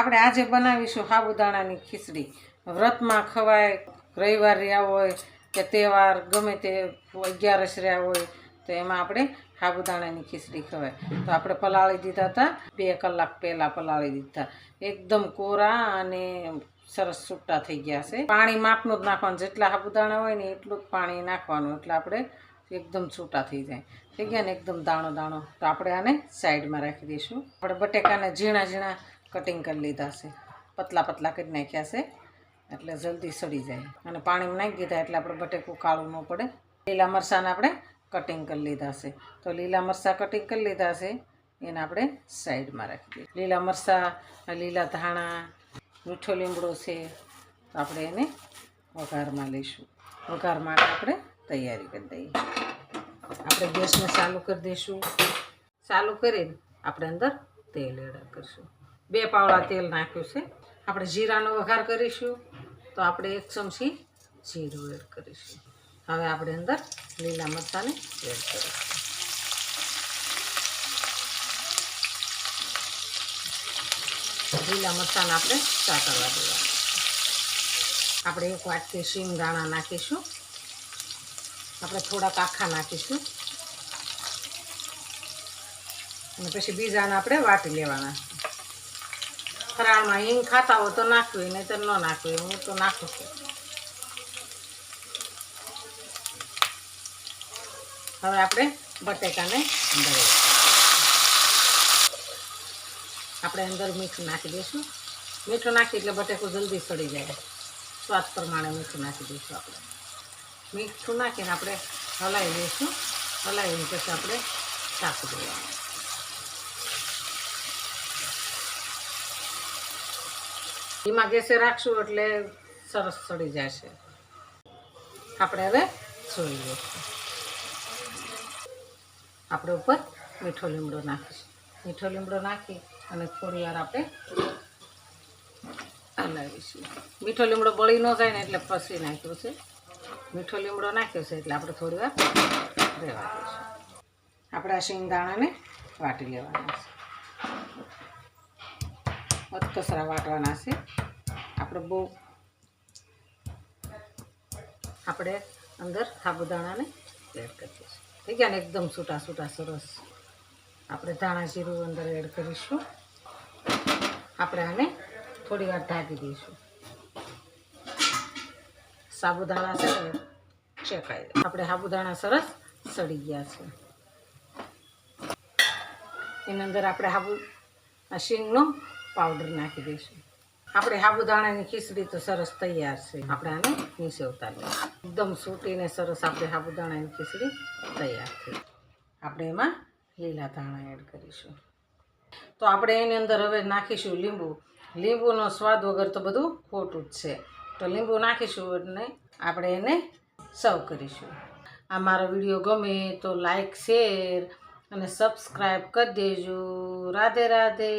આપણે આજે બનાવીશું સાબુદાણાની ખીચડી. વ્રતમાં ખવાય, રવિવાર રહ્યા હોય કે તહેવાર, ગમે તે અગિયારસ રહ્યા હોય, તો એમાં આપણે સાબુદાણાની ખીચડી ખવાય. તો આપણે પલાળી દીધા હતા, બે કલાક પહેલાં પલાળી દીધા. એકદમ કોરા અને સરસ છૂટા થઈ ગયા છે. પાણી માપનું જ નાખવાનું, જેટલા સાબુદાણા હોય ને એટલું જ પાણી નાખવાનું, એટલે આપણે એકદમ છૂટા થઈ જાય. થઈ ગયા ને એકદમ દાણો દાણો તો આપણે આને સાઈડમાં રાખી દઈશું. આપણે બટેકાને ઝીણા ઝીણા કટિંગ કરી લીધા છે. પતલા પતલા કરી નાખ્યા છે. એટલે જલ્દી સડી જાય. અને પાણીમાં નાખી દીધા એટલે આપણે બટેકું કાળું ન પડે. લીલા મરચાંને આપણે કટિંગ કરી લીધા છે. તો લીલા મરચાં કટિંગ કરી લીધા છે. એને આપણે સાઈડમાં રાખી દઈએ. લીલા મરચાં, લીલા ધાણા, મીઠો લીમડો છે. તો આપણે એને વઘારમાં લઈશું. વઘાર માટે આપણે તૈયારી કરી દઈએ. આપણે ગેસને ચાલુ કરી દઈશું. ચાલુ કરીને આપણે અંદર તેલ એડ કરીશું. બે પાવડા તેલ નાખ્યું છે. આપણે જીરાનો વઘાર કરીશું. તો આપણે એક ચમચી જીરું એડ કરીશું. હવે આપણે અંદર લીલા મરચાંને એડ કરીશું. લીલા મરચાંને આપણે સાતરવા દેવા આપણે એક વાટકી સીમ દાણા નાખીશું. આપણે થોડાક આખા નાખીશું. અને પછી બીજાને આપણે વાટી લેવાના ફરાળમાં હિંગ ખાતા હોય તો નાખવી નહીં તો ન નાખવી. હું તો નાખું છું. હવે આપણે બટેકાને અંદર આપણે અંદર મીઠું નાખી દઈશું. મીઠું નાખી એટલે બટેકું જલ્દી સડી જાય. સ્વાદ પ્રમાણે મીઠું નાખી દઈશું આપણે. મીઠું નાખીને આપણે હલાવી દઈશું. હલાવીને પછી આપણે શાક દેવાનું. ધીમા ગેસે રાખશું એટલે સરસ સડી જશે. આપણે હવે સોઈ લઈશું. આપણે ઉપર મીઠો લીમડો નાખીશું. મીઠો લીમડો નાખી અને થોડી વાર આપણે હલાવીશું. મીઠો લીમડો બળી ન જાય ને એટલે પસી નાખ્યો છે. મીઠો લીમડો નાખ્યો છે એટલે આપણે થોડી વાર રહેવા દઈશું. આપણે આ શિંગદાણાને વાટી લેવાના છે. અધકસરા વાટવાના છે. આપણે બહુ આપણે અંદર સાબુદાણાને એડ કરી દઈશું થઈ ગયા ને એકદમ છૂટા છૂટા સરસ. આપણે ધાણા જીરું અંદર એડ કરીશું. આપણે આને થોડી વાર ઢાંકી દઈશું. સાબુદાણા છે ને શેકાઈ આપણે સાબુદાણા સરસ સડી ગયા છે. એની અંદર આપણે સાબુ શીંગનો પાવડર નાખી દઈશું. આપણે સાબુદાણાની ખીચડી તો સરસ તૈયાર છે. આપણે આને નીચે લઈએ એકદમ સૂટીને સરસ આપણે સાબુદાણાની ખીચડી તૈયાર થઈ. આપણે એમાં લીલા ધાણા એડ કરીશું. તો આપણે એની અંદર હવે નાખીશું લીંબુ. લીંબુનો સ્વાદ વગર તો બધું ખોટું જ છે. તો લીંબુ નાખીશું એટલે આપણે એને સર્વ કરીશું. આ મારો વીડિયો ગમે તો લાઈક, શેર અને સબસ્ક્રાઈબ કરી દેજો. રાધે રાધે.